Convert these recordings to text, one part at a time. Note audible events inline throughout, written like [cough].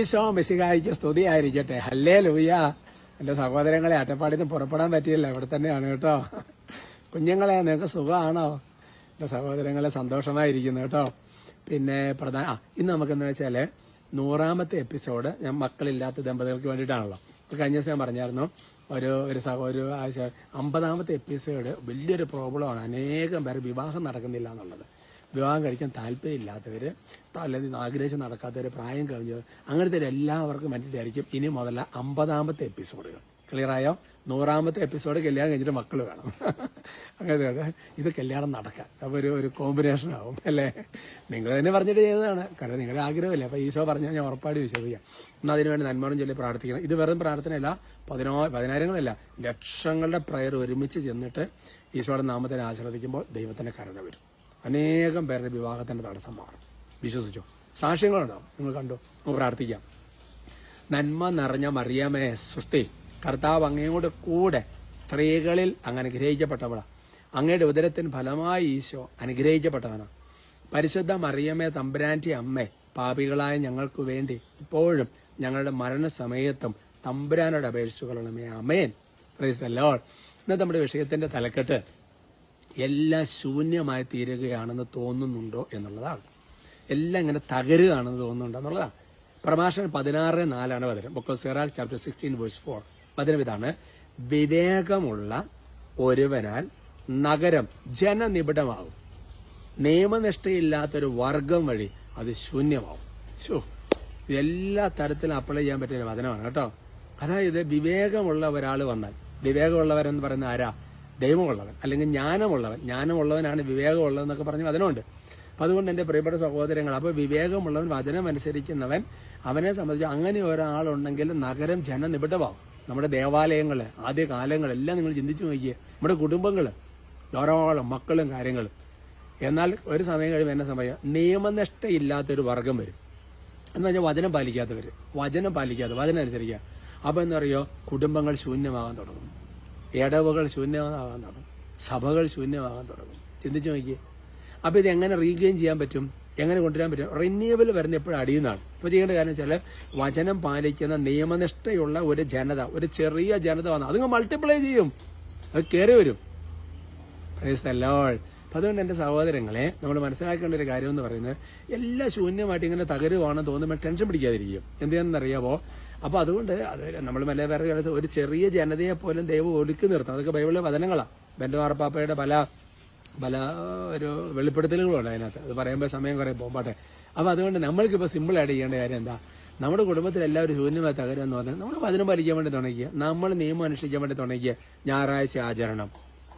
ഈശോ മെസ്സികായിക്ക് സ്തുതിയായിരിക്കട്ടെ ഹല്ലേ ലൂയ എന്റെ സഹോദരങ്ങളെ അട്ടപ്പാടിന്ന് പുറപ്പെടാൻ പറ്റിയില്ല. ഇവിടെ തന്നെയാണ് കേട്ടോ. കുഞ്ഞുങ്ങളെ നിങ്ങൾക്ക് സുഖമാണോ? എന്റെ സഹോദരങ്ങളെ സന്തോഷമായിരിക്കുന്നു കേട്ടോ. പിന്നെ പ്രധാന ആ ഇന്ന് നമുക്കെന്ന് വെച്ചാൽ നൂറാമത്തെ എപ്പിസോഡ് ഞാൻ മക്കളില്ലാത്ത ദമ്പതികൾക്ക് വേണ്ടിയിട്ടാണല്ലോ. കഴിഞ്ഞ ദിവസം ഞാൻ പറഞ്ഞായിരുന്നു ഒരു ഒരു സഹ ഒരു ആവശ്യം അമ്പതാമത്തെ എപ്പിസോഡ് വലിയൊരു പ്രോബ്ലമാണ്. അനേകം പേർ വിവാഹം നടക്കുന്നില്ല എന്നുള്ളത്. വിവാഹം കഴിക്കാൻ താല്പര്യമില്ലാത്തവർ അല്ലെങ്കിൽ ആഗ്രഹിച്ച് നടക്കാത്തവർ പ്രായം കവിഞ്ഞവർ അങ്ങനത്തെ എല്ലാവർക്കും വേണ്ടിയിട്ടായിരിക്കും ഇനി മുതല അമ്പതാമത്തെ എപ്പിസോഡുകൾ. ക്ലിയറായോ നൂറാമത്തെ എപ്പിസോഡ് കല്യാണം കഴിഞ്ഞിട്ട് മക്കൾ വേണം. [laughs] അങ്ങനത്തെ ഇത് കല്യാണം നടക്കാൻ അപ്പോൾ ഒരു ഒരു കോമ്പിനേഷൻ ആവും അല്ലേ? നിങ്ങൾ തന്നെ പറഞ്ഞിട്ട് ചെയ്തതാണ്. കാരണം നിങ്ങളുടെ ആഗ്രഹമില്ല. അപ്പോൾ ഈശോ പറഞ്ഞാൽ ഞാൻ ഉറപ്പായിട്ട് വിശ്വസിക്കാം. എന്നാൽ അതിനുവേണ്ടി നന്മറും ചൊല്ലി പ്രാർത്ഥിക്കണം. ഇത് വെറും പ്രാർത്ഥനയല്ല പതിനോ പതിനായിരങ്ങളല്ല ലക്ഷങ്ങളുടെ പ്രയർ ഒരുമിച്ച് ചെന്നിട്ട് ഈശോയുടെ നാമത്തിനെ ആശ്രദിക്കുമ്പോൾ ദൈവത്തിന്റെ കരുണ വരും. അനേകം പേരുടെ വിവാഹത്തിന്റെ തടസ്സം മാറും. വിശ്വസിച്ചോ? സാക്ഷ്യങ്ങളുണ്ടാവും നിങ്ങൾ കണ്ടോ? നമുക്ക് പ്രാർത്ഥിക്കാം. നന്മ നിറഞ്ഞ മറിയാമേ സ്വസ്തി. കർത്താവ് അങ്ങയോട് കൂടെ സ്ത്രീകളിൽ അങ്ങ് അനുഗ്രഹിക്കപ്പെട്ടവളാ. അങ്ങയുടെ ഉദരത്തിന് ഫലമായി ഈശോ അനുഗ്രഹിക്കപ്പെട്ടവനാ. പരിശുദ്ധ മറിയമ്മേ തമ്പുരാന്റെ അമ്മേ പാപികളായ ഞങ്ങൾക്ക് വേണ്ടി ഇപ്പോഴും ഞങ്ങളുടെ മരണസമയത്തും തമ്പുരാനോട് അപേക്ഷിച്ചു കൊള്ളണമേ അമേൻ പ്രൈസ് അല്ലോ ഇന്ന് നമ്മുടെ വിഷയത്തിന്റെ തലക്കെട്ട് എല്ലാം ശൂന്യമായി തീരുകയാണെന്ന് തോന്നുന്നുണ്ടോ എന്നുള്ളതാണ്. എല്ലാം ഇങ്ങനെ തകരുകയാണെന്ന് തോന്നുന്നുണ്ടോ എന്നുള്ളതാണ്. പ്രഭാഷണം പതിനാറ് നാലാണ് വചനം. Book of Sirach chapter sixteen verse four വചനം ഇതാണ്. വിവേകമുള്ള ഒരുവനാൽ നഗരം ജനനിബിഡമാകും നിയമനിഷ്ഠയില്ലാത്തൊരു വർഗം വഴി അത് ശൂന്യമാവും. ഷോ എല്ലാ തരത്തിലും അപ്ലൈ ചെയ്യാൻ പറ്റിയ വചനമാണ് കേട്ടോ. അതായത് വിവേകമുള്ള ഒരാൾ വന്നാൽ. വിവേകമുള്ളവരെന്ന് പറയുന്ന ആരാ? ദൈവമുള്ളവൻ അല്ലെങ്കിൽ ജ്ഞാനമുള്ളവൻ ജ്ഞാനമുള്ളവനാണ് വിവേകമുള്ളതെന്നൊക്കെ പറഞ്ഞു അതിനുണ്ട് അപ്പം അതുകൊണ്ട് എന്റെ പ്രിയപ്പെട്ട സഹോദരങ്ങൾ അപ്പോൾ വിവേകമുള്ളവൻ വചനം അനുസരിക്കുന്നവൻ അവനെ സംബന്ധിച്ച് അങ്ങനെ ഒരാളുണ്ടെങ്കിൽ നഗരം ജനനിബിഡമാവും. നമ്മുടെ ദേവാലയങ്ങൾ ആദ്യ കാലങ്ങളെല്ലാം നിങ്ങൾ ചിന്തിച്ചു നോക്കിയേ നമ്മുടെ കുടുംബങ്ങൾ ധാരാളം മക്കളും കാര്യങ്ങളും. എന്നാൽ ഒരു സമയം കഴിയുമ്പോൾ എന്നെ സമയം നിയമനിഷ്ഠയില്ലാത്തൊരു വർഗം വരും. എന്ന് പറഞ്ഞാൽ വചനം പാലിക്കാത്തവർ വചനം പാലിക്കാത്ത വചനം അനുസരിക്കുക. അപ്പോൾ പറയുക? കുടുംബങ്ങൾ ശൂന്യമാകാൻ തുടങ്ങും. ഇടവുകൾ ശൂന്യമാകാൻ തുടങ്ങും. സഭകൾ ശൂന്യമാകാൻ തുടങ്ങും. ചിന്തിച്ചു നോക്കിയേ. അപ്പോൾ ഇത് എങ്ങനെ റീഗെയിൻ ചെയ്യാൻ പറ്റും? എങ്ങനെ കൊണ്ടുവരാൻ പറ്റും? റിന്യൂവൽ വരുന്ന എപ്പോഴും അടിയുന്നതാണ് ഇപ്പോൾ ചെയ്യേണ്ട കാര്യം വെച്ചാൽ വചനം പാലിക്കുന്ന നിയമനിഷ്ഠയുള്ള ഒരു ജനത ഒരു ചെറിയ ജനത വന്ന അതുങ്ങൾ മൾട്ടിപ്ലൈ ചെയ്യും. അത് കയറി വരും. പ്രൈസ് ദ ലോർഡ് അപ്പം അതുകൊണ്ട് എന്റെ സഹോദരങ്ങളെ നമ്മൾ മനസ്സിലാക്കേണ്ട ഒരു കാര്യം എന്ന് പറയുന്നത് എല്ലാം ശൂന്യമായിട്ട് ഇങ്ങനെ തകരുവാണെന്ന് തോന്നുമ്പോൾ ടെൻഷൻ പിടിക്കാതിരിക്കും എന്തിനാണെന്നറിയാമോ അപ്പോൾ അതുകൊണ്ട് അത് നമ്മൾ മല വേറെ ഒരു ചെറിയ ജനതയെ പോലും ദൈവം ഒടുക്കി നിർത്തും. അതൊക്കെ ബൈബിളിലെ വചനങ്ങളാണ് ബെൻഡുമാർപ്പാപ്പയുടെ പല പല ഒരു വെളിപ്പെടുത്തലുകളുണ്ട് അതിനകത്ത്. അത് പറയുമ്പോൾ സമയം കുറേ പോകട്ടെ അപ്പോൾ അതുകൊണ്ട് നമ്മൾക്കിപ്പോൾ സിമ്പിളായിട്ട് ചെയ്യേണ്ട കാര്യം എന്താ? നമ്മുടെ കുടുംബത്തിൽ എല്ലാവരും ശൂന്യമായി തകരുമെന്ന് പറഞ്ഞാൽ നമ്മൾ വചനം പാലിക്കാൻ വേണ്ടി തുടങ്ങിക്കുക നമ്മൾ നിയമം അനുഷ്ഠിക്കാൻ വേണ്ടി തുടങ്ങിക്കുക ഞായറാഴ്ച ആചരണം.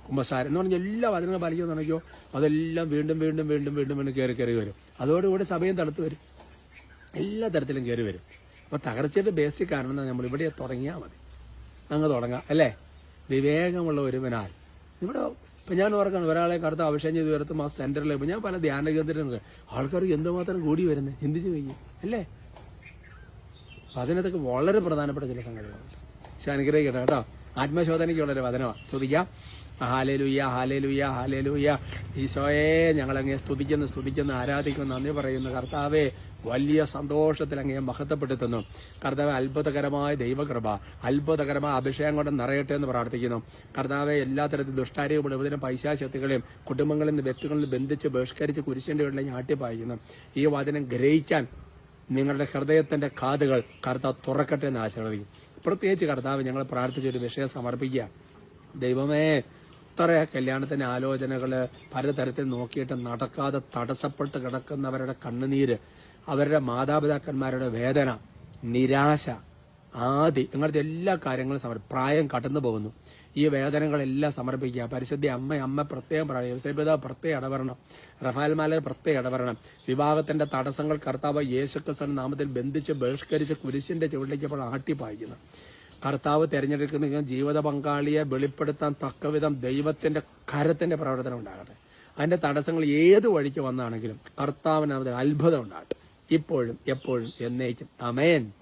കുമ്പസാരം എന്ന് പറഞ്ഞാൽ എല്ലാ വചനങ്ങളും പാലിക്കാൻ തുടങ്ങിയോ അതെല്ലാം വീണ്ടും വീണ്ടും വീണ്ടും വീണ്ടും വീണ്ടും കയറി കയറി വരും. അതോടുകൂടി സഭയും തടുത്ത് വരും. എല്ലാ തരത്തിലും കയറി വരും. അപ്പോൾ തകർച്ചയുടെ ബേസിക് കാരണം എന്താ? നമ്മൾ ഇവിടെ തുടങ്ങിയാൽ മതി. അങ്ങ് തുടങ്ങാം അല്ലേ? വിവേകമുള്ള ഒരുവനാൽ. ഇവിടെ ഇപ്പം ഞാൻ ഓർക്കണം ഒരാളെ കറുത്ത അഭിഷേകം ചെയ്ത് ഉയർത്തും ആ സെന്ററിൽ ഇപ്പം ഞാൻ പല ധ്യാന കേന്ദ്രങ്ങൾ ആൾക്കാർ എന്തുമാത്രം കൂടി വരുന്നത് ചിന്തിച്ച് വയ്ക്കും അല്ലേ? അപ്പം അതിനകത്തൊക്കെ വളരെ പ്രധാനപ്പെട്ട ചില സംഗതികളുണ്ട്. പക്ഷെ അനുഗ്രഹിക്കട്ടെ കേട്ടോ? ആത്മശോധനയ്ക്കുള്ളൊരു വചനമാണ് സ്തുതിക്കാം. ഹാലേലുയ്യ ഹാലേലുയ്യ ഹാലേലുയ്യ ഈശോയെ ഞങ്ങളങ്ങേ സ്തുതിക്കുന്നു സ്തുതിക്കുന്നു ആരാധിക്കുന്നു നന്ദി പറയുന്നു. കർത്താവെ വലിയ സന്തോഷത്തിൽ അങ്ങേ മഹത്വപ്പെടുത്തുന്നു. കർത്താവ് അത്ഭുതകരമായ ദൈവകൃപ അത്ഭുതകരമായ അഭിഷേകം കൊണ്ട് നിറയട്ടെ എന്ന് പ്രാർത്ഥിക്കുന്നു. കർത്താവെ എല്ലാ തരത്തിൽ ദുഷ്ടാരിയും വിടുവതിനും പൈശാശക്തികളെയും കുടുംബങ്ങളിൽ നിന്ന് വ്യക്തികളിൽ ബന്ധിച്ച് ബഹിഷ്കരിച്ച് കുരിശിന്റെ വീട്ടിൽ ഞാട്ടിപ്പായിക്കുന്നു ഈ വചനം ഗ്രഹിക്കാൻ നിങ്ങളുടെ ഹൃദയത്തിന്റെ കാതുകൾ കർത്താവ് തുറക്കട്ടെ എന്ന് ആശീർവദിക്കും പ്രത്യേകിച്ച് കർത്താവ് ഞങ്ങൾ പ്രാർത്ഥിച്ചൊരു വിഷയം സമർപ്പിക്കുക. ദൈവമേ ഇത്ര കല്യാണത്തിന്റെ ആലോചനകൾ പലതരത്തിൽ നോക്കിയിട്ട് നടക്കാതെ തടസ്സപ്പെട്ട് കിടക്കുന്നവരുടെ കണ്ണുനീര് അവരുടെ മാതാപിതാക്കന്മാരുടെ വേദന നിരാശ ആദി ഇങ്ങനത്തെ എല്ലാ കാര്യങ്ങളും സമർ പ്രായം കടന്നു പോകുന്നു. ഈ വേദനകളെല്ലാം സമർപ്പിക്കുക. പരിശുദ്ധി അമ്മ അമ്മ പ്രത്യേകം പറയണം. യോസേപിത പ്രത്യേകം ഇടപെടണം. റഫാൽ മാല പ്രത്യേകം ഇടപെടണം. വിവാഹത്തിന്റെ തടസ്സങ്ങൾ കർത്താവ് യേശുക്രിസ്തുവിന്റെ നാമത്തിൽ ബന്ധിച്ച് ബഹിഷ്കരിച്ച് കുരിശിന്റെ ചുവട്ടിലേക്ക് അപ്പോൾ ആട്ടിപ്പായിക്കുന്നു. കർത്താവ് തിരഞ്ഞെടുക്കുന്ന ജീവിത പങ്കാളിയെ വെളിപ്പെടുത്താൻ തക്കവിധം ദൈവത്തിന്റെ കരത്തിന്റെ പ്രവർത്തനം ഉണ്ടാകട്ടെ. അതിന്റെ തടസ്സങ്ങൾ ഏത് വഴിക്ക് വന്നാണെങ്കിലും കർത്താവിനാമത്തിൽ അത്ഭുതം ഉണ്ടാകട്ടെ ഇപ്പോഴും എപ്പോഴും എന്നേക്കും. അമേൻ